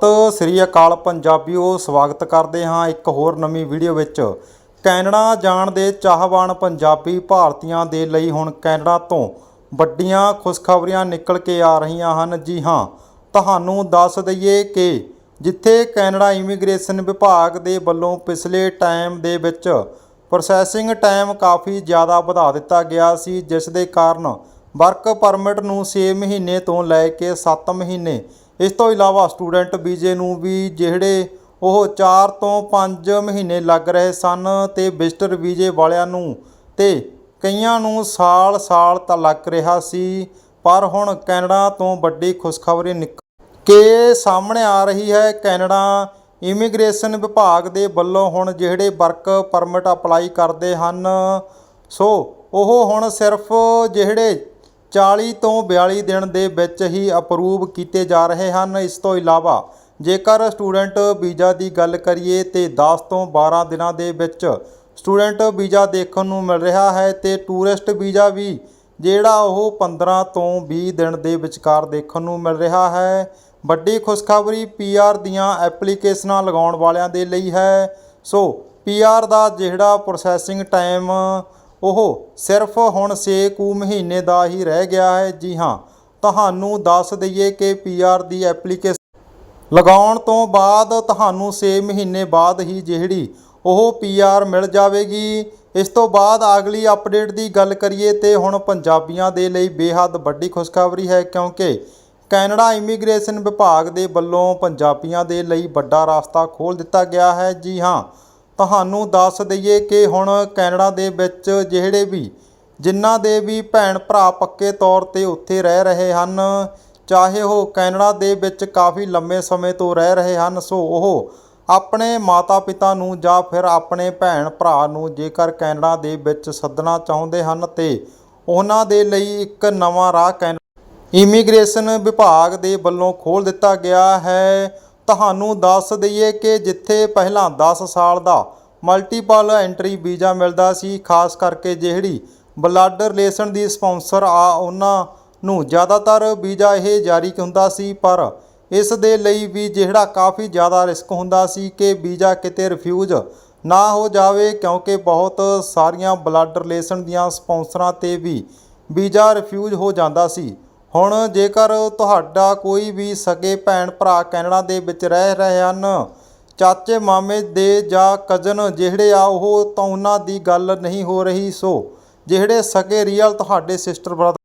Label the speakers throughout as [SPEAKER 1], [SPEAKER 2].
[SPEAKER 1] ਸਤਿ ਸ੍ਰੀ ਅਕਾਲ ਪੰਜਾਬੀਓ, ਸਵਾਗਤ ਕਰਦੇ ਹਾਂ ਇੱਕ ਹੋਰ ਨਵੀਂ ਵੀਡੀਓ ਵਿੱਚ। ਕੈਨੇਡਾ ਜਾਣ ਦੇ ਚਾਹਵਾਨ ਪੰਜਾਬੀ ਭਾਰਤੀਆਂ ਦੇ ਲਈ ਹੁਣ ਕੈਨੇਡਾ ਤੋਂ ਵੱਡੀਆਂ ਖੁਸ਼ਖਬਰੀਆਂ ਨਿਕਲ ਕੇ ਆ ਰਹੀਆਂ ਹਨ। ਜੀ ਹਾਂ, ਤੁਹਾਨੂੰ ਦੱਸ ਦਈਏ ਕਿ ਜਿੱਥੇ ਕੈਨੇਡਾ ਇਮੀਗ੍ਰੇਸ਼ਨ ਵਿਭਾਗ ਦੇ ਵੱਲੋਂ ਪਿਛਲੇ ਟਾਈਮ ਦੇ ਵਿੱਚ ਪ੍ਰੋਸੈਸਿੰਗ ਟਾਈਮ ਕਾਫੀ ਜ਼ਿਆਦਾ ਵਧਾ ਦਿੱਤਾ ਗਿਆ ਸੀ, ਜਿਸ ਦੇ ਕਾਰਨ ਵਰਕ ਪਰਮਿਟ ਨੂੰ 6 ਮਹੀਨੇ ਤੋਂ ਲੈ ਕੇ 7 ਮਹੀਨੇ ਇਸ ਤੋਂ ਇਲਾਵਾ ਸਟੂਡੈਂਟ ਵੀਜ਼ੇ ਨੂੰ ਵੀ ਜਿਹੜੇ ਉਹ 4 ਤੋਂ 5 ਮਹੀਨੇ ਲੱਗ ਰਹੇ ਸਨ ਤੇ ਵਿਜ਼ਟਰ ਵੀਜ਼ੇ ਵਾਲਿਆਂ ਨੂੰ ਤੇ ਕਈਆਂ ਨੂੰ ਸਾਲ-ਸਾਲ ਤਾਂ ਲੱਗ ਰਿਹਾ ਸੀ, ਪਰ ਹੁਣ ਕੈਨੇਡਾ ਤੋਂ ਵੱਡੀ ਖੁਸ਼ਖਬਰੀ ਨਿਕਲ ਕੇ ਸਾਹਮਣੇ ਆ ਰਹੀ ਹੈ। ਕੈਨੇਡਾ ਇਮੀਗ੍ਰੇਸ਼ਨ ਵਿਭਾਗ ਦੇ ਵੱਲੋਂ ਹੁਣ ਜਿਹੜੇ ਵਰਕ ਪਰਮਿਟ ਅਪਲਾਈ ਕਰਦੇ ਹਨ, ਸੋ ਉਹ ਹੁਣ ਸਿਰਫ ਜਿਹੜੇ 40 ਤੋਂ 42 ਦਿਨ ਦੇ ਵਿੱਚ ਹੀ ਅਪਰੂਵ ਕੀਤੇ ਜਾ ਰਹੇ ਹਨ। ਇਸ ਤੋਂ ਇਲਾਵਾ ਜੇਕਰ ਸਟੂਡੈਂਟ ਵੀਜ਼ਾ ਦੀ ਗੱਲ ਕਰੀਏ ਤੇ 10 ਤੋਂ 12 ਦਿਨਾਂ ਦੇ ਵਿੱਚ ਸਟੂਡੈਂਟ ਵੀਜ਼ਾ ਦੇਖਣ ਨੂੰ ਮਿਲ ਰਿਹਾ ਹੈ ਤੇ ਟੂਰਿਸਟ ਵੀਜ਼ਾ ਵੀ ਜਿਹੜਾ ਉਹ 15 ਤੋਂ 20 ਦਿਨ ਦੇ ਵਿਚਕਾਰ ਦੇਖਣ ਨੂੰ ਮਿਲ ਰਿਹਾ ਹੈ। ਵੱਡੀ ਖੁਸ਼ਖਬਰੀ ਪੀਆਰ ਦੀਆਂ ਐਪਲੀਕੇਸ਼ਨਾਂ ਲਗਾਉਣ ਵਾਲਿਆਂ ਦੇ ਲਈ ਹੈ। ਸੋ ਪੀਆਰ ਦਾ ਜਿਹੜਾ ਪ੍ਰੋਸੈਸਿੰਗ ਟਾਈਮ ਉਹ ਸਿਰਫ ਹੁਣ 6 ਕੁ ਮਹੀਨੇ ਦਾ ਹੀ ਰਹਿ ਗਿਆ ਹੈ। ਜੀ ਹਾਂ, ਤੁਹਾਨੂੰ ਦੱਸ ਦਈਏ ਕਿ ਪੀਆਰ ਦੀ ਐਪਲੀਕੇਸ਼ਨ ਲਗਾਉਣ ਤੋਂ ਬਾਅਦ ਤੁਹਾਨੂੰ 6 ਮਹੀਨੇ ਬਾਅਦ ਹੀ ਜਿਹੜੀ ਉਹ ਪੀਆਰ ਮਿਲ ਜਾਵੇਗੀ। ਇਸ ਤੋਂ ਬਾਅਦ ਅਗਲੀ ਅਪਡੇਟ ਦੀ ਗੱਲ ਕਰੀਏ ਤੇ ਹੁਣ ਪੰਜਾਬੀਆਂ ਦੇ ਲਈ ਬੇਹੱਦ ਵੱਡੀ ਖੁਸ਼ਖਬਰੀ ਹੈ ਕਿਉਂਕਿ ਕੈਨੇਡਾ ਇਮੀਗ੍ਰੇਸ਼ਨ ਵਿਭਾਗ ਦੇ ਵੱਲੋਂ ਪੰਜਾਬੀਆਂ ਦੇ ਲਈ ਵੱਡਾ ਰਸਤਾ ਖੋਲ੍ਹ ਦਿੱਤਾ ਗਿਆ ਹੈ। ਜੀ ਹਾਂ ਤੁਹਾਨੂੰ ਦੱਸ ਦਈਏ ਕਿ ਹੁਣ ਕੈਨੇਡਾ ਦੇ ਵਿੱਚ ਜਿਹੜੇ ਵੀ, ਜਿਨ੍ਹਾਂ ਦੇ ਵੀ ਭੈਣ ਭਰਾ ਪੱਕੇ ਤੌਰ ਤੇ ਉੱਥੇ ਰਹਿ ਰਹੇ ਹਨ, ਚਾਹੇ ਉਹ ਕੈਨੇਡਾ ਦੇ ਵਿੱਚ ਕਾਫੀ ਲੰਮੇ ਸਮੇਂ ਤੋਂ ਰਹਿ ਰਹੇ ਹਨ, ਸੋ ਉਹ ਆਪਣੇ ਮਾਤਾ-ਪਿਤਾ ਨੂੰ ਜਾਂ ਫਿਰ ਆਪਣੇ ਭੈਣ ਭਰਾ ਨੂੰ ਜੇਕਰ ਕੈਨੇਡਾ ਦੇ ਵਿੱਚ ਸੱਦਣਾ ਚਾਹੁੰਦੇ ਹਨ ਤੇ ਉਹਨਾਂ ਦੇ ਲਈ ਇੱਕ ਨਵਾਂ ਰਾਹ ਕੈਨ ਇਮੀਗ੍ਰੇਸ਼ਨ ਵਿਭਾਗ ਦੇ ਵੱਲੋਂ ਖੋਲ੍ਹ ਦਿੱਤਾ ਗਿਆ ਹੈ। ਤੁਹਾਨੂੰ ਦੱਸ ਦਈਏ ਕਿ ਜਿੱਥੇ ਪਹਿਲਾਂ 10 ਸਾਲ ਦਾ ਮਲਟੀਪਲ ਐਂਟਰੀ ਵੀਜ਼ਾ ਮਿਲਦਾ ਸੀ, ਖਾਸ ਕਰਕੇ ਜਿਹੜੀ ਬਲੱਡ ਰਿਲੇਸ਼ਨ ਦੀ ਸਪਾਂਸਰ ਆ, ਉਹਨਾਂ ਨੂੰ ਜ਼ਿਆਦਾਤਰ ਵੀਜ਼ਾ ਇਹ ਜਾਰੀ ਹੁੰਦਾ ਸੀ, ਪਰ ਇਸ ਦੇ ਲਈ ਵੀ ਜਿਹੜਾ ਕਾਫੀ ਜ਼ਿਆਦਾ ਰਿਸਕ ਹੁੰਦਾ ਸੀ ਕਿ ਵੀਜ਼ਾ ਕਿਤੇ ਰਿਫਿਊਜ਼ ਨਾ ਹੋ ਜਾਵੇ, ਕਿਉਂਕਿ ਬਹੁਤ ਸਾਰੀਆਂ ਬਲੱਡ ਰਿਲੇਸ਼ਨ ਦੀਆਂ ਸਪਾਂਸਰਾਂ ਤੇ ਵੀ ਵੀਜ਼ਾ ਰਿਫਿਊਜ਼ ਹੋ ਜਾਂਦਾ ਸੀ। ਹੁਣ ਜੇਕਰ ਤੁਹਾਡਾ ਕੋਈ ਵੀ ਸਕੇ ਭੈਣ ਭਰਾ ਕੈਨੇਡਾ ਦੇ ਵਿੱਚ ਰਹਿ ਰਹੇ ਹਨ, ਚਾਚੇ ਮਾਮੇ ਦੇ ਜਾਂ ਕਜ਼ਨ ਜਿਹੜੇ ਆ, ਉਹ ਤਾਂ ਉਹਨਾਂ ਦੀ ਗੱਲ ਨਹੀਂ ਹੋ ਰਹੀ, ਸੋ ਜਿਹੜੇ ਸਕੇ ਰੀਅਲ ਤੁਹਾਡੇ ਸਿਸਟਰ ਬ੍ਰਦਰ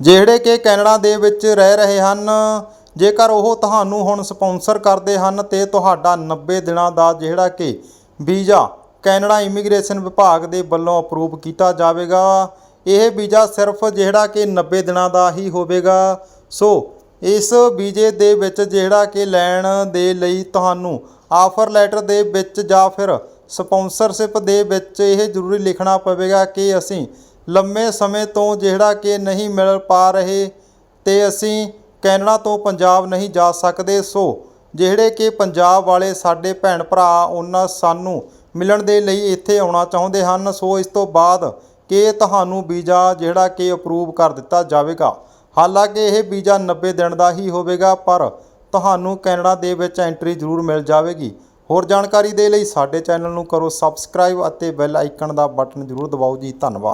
[SPEAKER 1] ਜਿਹੜੇ ਕਿ ਕੈਨੇਡਾ ਦੇ ਵਿੱਚ ਰਹਿ ਰਹੇ ਹਨ, ਜੇਕਰ ਉਹ ਤੁਹਾਨੂੰ ਹੁਣ ਸਪਾਂਸਰ ਕਰਦੇ ਹਨ, ਤੇ ਤੁਹਾਡਾ 90 ਦਿਨਾਂ ਦਾ ਜਿਹੜਾ ਕਿ ਵੀਜ਼ਾ ਕੈਨੇਡਾ ਇਮੀਗ੍ਰੇਸ਼ਨ ਵਿਭਾਗ ਦੇ ਵੱਲੋਂ ਅਪਰੂਵ ਕੀਤਾ ਜਾਵੇਗਾ। ਇਹ ਵੀਜ਼ਾ ਸਿਰਫ ਜਿਹੜਾ ਕਿ 90 ਦਿਨਾਂ ਦਾ ਹੀ ਹੋਵੇਗਾ। ਸੋ, ਇਸ ਵੀਜ਼ੇ ਦੇ ਵਿੱਚ ਜਿਹੜਾ ਕਿ ਲੈਣ ਦੇ ਲਈ ਤੁਹਾਨੂੰ ਆਫਰ ਲੈਟਰ ਦੇ ਵਿੱਚ ਜਾਂ ਫਿਰ ਸਪਾਂਸਰਸ਼ਿਪ ਦੇ ਵਿੱਚ ਇਹ ਜ਼ਰੂਰੀ ਲਿਖਣਾ ਪਵੇਗਾ ਕਿ ਅਸੀਂ ਲੰਮੇ ਸਮੇਂ ਤੋਂ ਜਿਹੜਾ ਕਿ ਨਹੀਂ ਮਿਲ ਪਾ ਰਹੇ ਤੇ ਅਸੀਂ ਕੈਨੇਡਾ ਤੋਂ ਪੰਜਾਬ ਨਹੀਂ ਜਾ ਸਕਦੇ। ਸੋ, ਜਿਹੜੇ ਕਿ ਪੰਜਾਬ ਵਾਲੇ ਸਾਡੇ ਭੈਣ ਭਰਾ ਉਹਨਾਂ ਸਾਨੂੰ ਮਿਲਣ ਦੇ ਲਈ ਇੱਥੇ ਆਉਣਾ ਚਾਹੁੰਦੇ ਹਨ। ਸੋ, ਇਸ ਤੋਂ ਬਾਅਦ ਕਿ ਤੁਹਾਨੂੰ ਵੀਜ਼ਾ ਜਿਹੜਾ ਕਿ ਅਪਰੂਵ ਕਰ ਦਿੱਤਾ ਜਾਵੇਗਾ। ਹਾਲਾਂਕਿ ਇਹ ਵੀਜ਼ਾ 90 ਦਿਨ ਦਾ ਹੀ ਹੋਵੇਗਾ, ਪਰ ਤੁਹਾਨੂੰ ਕੈਨੇਡਾ ਦੇ ਵਿੱਚ ਐਂਟਰੀ ਜ਼ਰੂਰ ਮਿਲ ਜਾਵੇਗੀ। ਹੋਰ ਜਾਣਕਾਰੀ ਦੇ ਲਈ ਸਾਡੇ ਚੈਨਲ ਨੂੰ ਕਰੋ ਸਬਸਕ੍ਰਾਈਬ ਅਤੇ ਬੈਲ ਆਈਕਨ ਦਾ ਬਟਨ ਜ਼ਰੂਰ ਦਬਾਓ ਜੀ। ਧੰਨਵਾਦ।